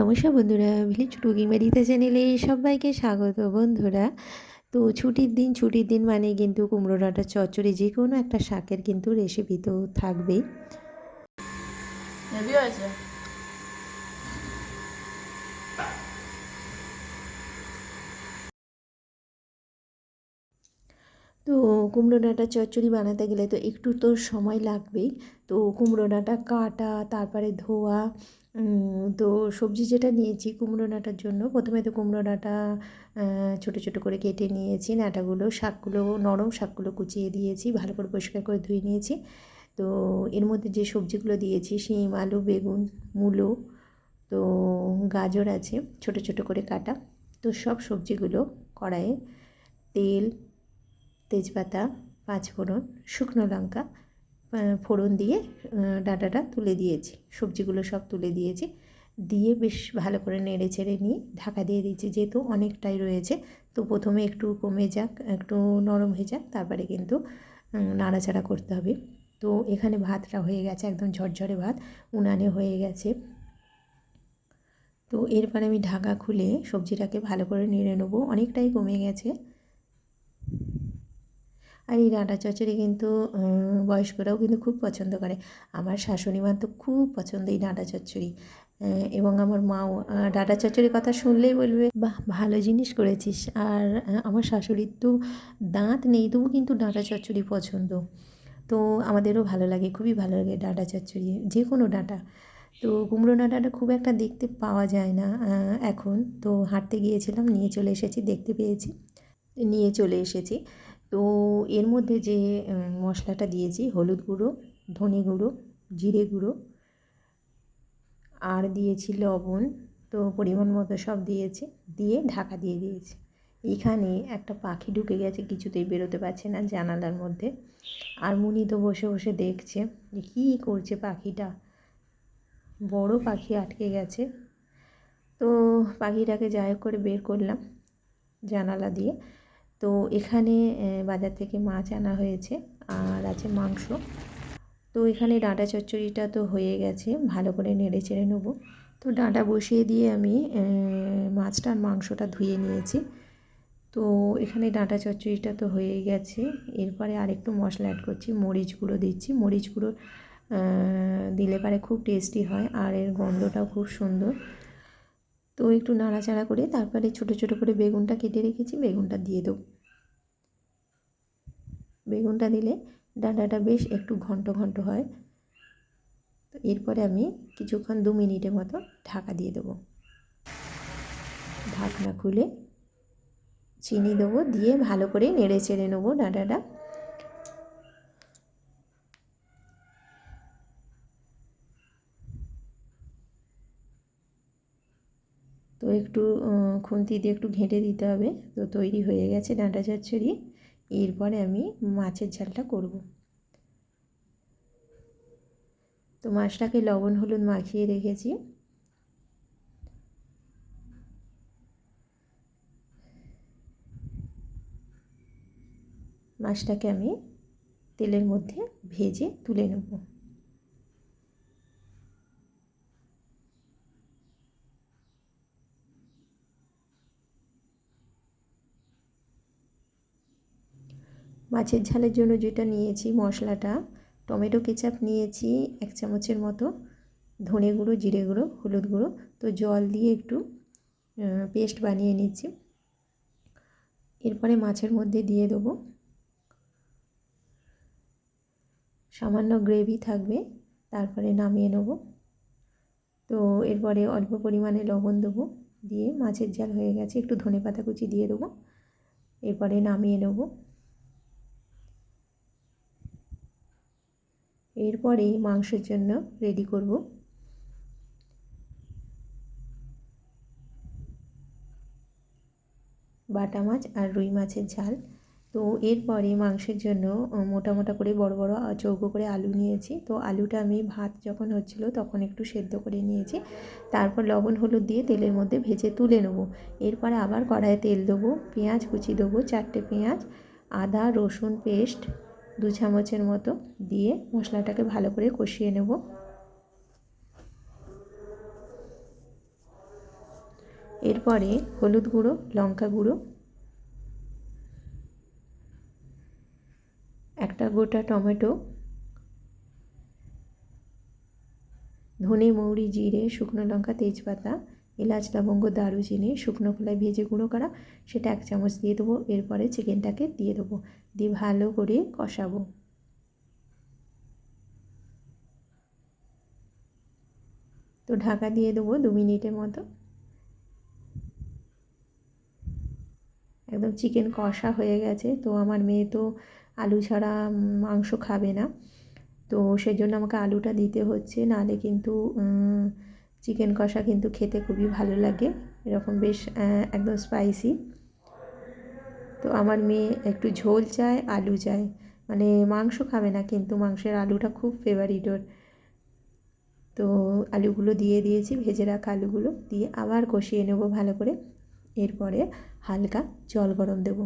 নমস্কার বন্ধুরা village cooking বাড়িতে চ্যানেলে সবাইকে স্বাগত বন্ধুরা। তো ছুটির দিন ছুটির দিন মানে কিন্তু কুমড়ো ডাঁটা চচ্চড়ি যে কোনো একটা শাকের কিন্তু রেসিপি তো থাকবেই তো কুমড়ো ডাঁটা চচ্চড়ি বানাতে গেলে তো একটু তো সময় লাগবেই। তো কুমড়ো ডাঁটা কাটা তারপরে ধোয়া তো সবজি যেটা নিয়েছি কুমড়ো ডাঁটার জন্য, প্রথমে তো কুমড়ো ডাঁটা ছোটো ছোটো করে কেটে নিয়েছি, ডাঁটাগুলো, শাকগুলো, নরম শাকগুলো কুচিয়ে দিয়েছি, ভালো করে পরিষ্কার করে ধুয়ে নিয়েছি। তো এর মধ্যে যে সবজিগুলো দিয়েছি, শিম, আলু, বেগুন, মূলো, তো গাজর আছে, ছোটো ছোটো করে কাটা। তো সব সবজিগুলো, কড়াইয়ে তেল, তেজপাতা, পাঁচফোড়ন, শুকনো লঙ্কা ফোড়ন দিয়ে ডাঁটাটা তুলে দিয়েছি। সবজিগুলো সব তুলে দিয়েছি। দিয়ে বেশ ভালো করে নেড়ে চেড়ে নিয়ে ঢাকা দিয়ে দিয়েছি। যেহেতু অনেকটাই রয়েছে, তো প্রথমে একটু কমে যাক, একটু নরম হয়ে যাক, তারপরে কিন্তু নাড়াচাড়া করতে হবে। তো এখানে ভাতটা হয়ে গেছে, একদম ঝরঝরে ভাত, উনানে হয়ে গেছে। তো এরপরে আমি ঢাকা খুলে সবজিটাকে ভালো করে নেড়ে নেব। অনেকটাই কমে গেছে। আর এই ডাঁটা চচ্চড়ি কিন্তু বয়স্করাও কিন্তু খুব পছন্দ করে। আমার শাশুড়ি মা তো খুব পছন্দ এই ডাঁটা চচ্চড়ি। এবং আমার মাও ডাঁটা চচ্চড়ির কথা শুনলেই বলবে, বাহ, ভালো জিনিস করেছিস। আর আমার শাশুড়ির তো দাঁত নেই তবু কিন্তু ডাঁটা চচ্চড়ি পছন্দ। তো আমাদেরও ভালো লাগে, খুবই ভালো লাগে ডাঁটা চচ্চড়ি যে কোনো ডাঁটা। তো কুমড়ো ডাঁটাটা খুব একটা দেখতে পাওয়া যায় না এখন। তো হাঁটতে গিয়েছিলাম, নিয়ে চলে এসেছি, দেখতে পেয়েছি। নিয়ে চলে এসেছি। তো এর মধ্যে যে মশলাটা দিয়েছি, হলুদ গুঁড়ো, ধনে গুঁড়ো, জিরে গুঁড়ো, আর দিয়েছি লবণ, তো পরিমাণ মতো সব দিয়েছি, দিয়ে ঢাকা দিয়ে দিয়েছি। এখানে একটা পাখি ঢুকে গেছে, কিছুতেই বেরোতে পারছে না জানালার মধ্যে। আর মুনি তো বসে বসে দেখছে যে, কী করছে পাখিটা? বড় পাখি আটকে গেছে। তো পাখিটাকে যাই করে বের করলাম জানালা দিয়ে। তো এখানে বাজার থেকে মাছ আনা হয়েছে আর আছে মাংস। তো এখানে ডাঁটা চচ্চড়িটা তো হয়ে গেছে, ভালো করে নেড়ে চেড়ে নেব। তো ডাঁটা বসিয়ে দিয়ে আমি মাছটা আর মাংসটা ধুয়ে নিয়েছি। তো এখানে ডাঁটা চচ্চড়িটা তো হয়ে গেছে। এরপরে আরেকটু মশলা অ্যাড করছি, মরিচ গুঁড়ো দিচ্ছি। মরিচ গুঁড়ো দিলে পারে খুব টেস্টি হয় আর এর গন্ধটাও খুব সুন্দর। তো একটু নাড়াচাড়া করে তারপরে ছোটো ছোটো করে বেগুনটা কেটে রেখেছি, বেগুনটা দিয়ে দেবো। বেগুনটা দিলে ডাঁটাটা বেশ একটু ঘন্ট ঘন্ট হয়। তো এরপরে আমি কিছুক্ষণ দু মিনিটের মতো ঢাকা দিয়ে দেবো। ঢাকনা খুলে চিনি দেবো, দিয়ে ভালো করে নেড়ে চেড়ে নেব ডাঁটাটা। তো একটু খুন্তি দিয়ে একটু ঘেঁটে দিতে হবে। তো তৈরি হয়ে গেছে ডাঁটা চচ্চড়ি। এরপরে আমি মাছের ঝালটা করব। তো মাছটাকে লবণ, হলুদ মাখিয়ে রেখেছি। মাছটাকে আমি তেলের মধ্যে ভেজে তুলে নেব। মাছের ঝালের জন্য যেটা নিয়েছি, মশলাটা, টমেটো কেচাপ নিয়েছি এক চামচের মতো, ধনে গুঁড়ো, জিরে গুঁড়ো, হলুদ গুঁড়ো। তো জল দিয়ে একটু পেস্ট বানিয়ে নিচ্ছি। এরপরে মাছের মধ্যে দিয়ে দেবো। সামান্য গ্রেভি থাকবে, তারপরে নামিয়ে নেব। তো এরপরে অল্প পরিমাণে লবণ দেবো, দিয়ে মাছের ঝাল হয়ে গেছে। একটু ধনে পাতা কুচি দিয়ে দেবো। এরপরে নামিয়ে নেব। এরপরে মাংসের জন্য রেডি করব। বাটা মাছ আর রুই মাছের ঝাল। তো এরপরে মাংসের জন্য মোটা মোটা করে বড় বড় চৌকো করে আলু নিয়েছি। তো আলুটা আমি ভাত যখন হচ্ছিল তখন একটু সেদ্ধ করে নিয়েছি। তারপর লবণ, হলুদ দিয়ে তেলের মধ্যে ভেজে তুলে নেব। এরপরে আবার কড়াইয়ে তেল দেবো, পেঁয়াজ কুচি দেবো, চারটে পেঁয়াজ, আদা, রসুন, পেস্ট দু চামচের মতো দিয়ে মশলাটাকে ভালো করে কষিয়ে নেব। এরপরে হলুদ গুঁড়ো, লঙ্কা গুঁড়ো, একটা গোটা টমেটো, ধনে মৌরি, জিরে, শুকনো লঙ্কা, তেজপাতা এলাচ, লবঙ্গ দারুচিনি শুকনো খোলায় ভেজে গুঁড়ো করা, সেটা এক চামচ দিয়ে দেবো। এরপরে চিকেনটাকে দিয়ে দেবো। দিয়ে ভালো করে কষাবো। তো ঢাকা দিয়ে দেবো দু মিনিটের মতো। একদম চিকেন কষা হয়ে গেছে। তো আমার মেয়ে তো আলু ছাড়া মাংস খাবে না। তো সেই জন্য আমাকে আলুটা দিতে হচ্ছে। নাহলে কিন্তু চিকেন কষা কিন্তু খেতে খুবই ভালো লাগে। এরকম বেশ একদম স্পাইসি তো আমার মেয়ে একটু ঝোল চায়, আলু চায়। মানে মাংস খাবে না, কিন্তু মাংসের আলুটা খুব ফেভারিট ওর। তো আলুগুলো দিয়ে দিয়েছি, ভেজে রাখা আলুগুলো দিয়ে আবার কষিয়ে নেব ভালো করে। এরপরে হালকা জল গরম দেব।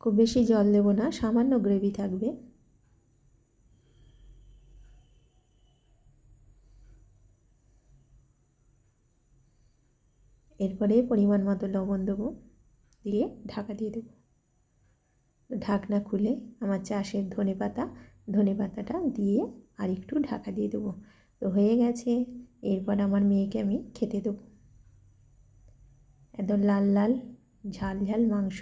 খুব বেশি জল দেব না, সামান্য গ্রেভি থাকবে। এরপরে পরিমাণ মতো লবণ দেবো, দিয়ে ঢাকা দিয়ে দেবো। ঢাকনা খুলে আমার চাষের ধনে পাতা, ধনে পাতাটা দিয়ে আর একটু ঢাকা দিয়ে দেবো। তো হয়ে গেছে, এরপর আমার মেয়েকে আমি খেতে দেবো। একদম লাল লাল, ঝাল ঝাল মাংস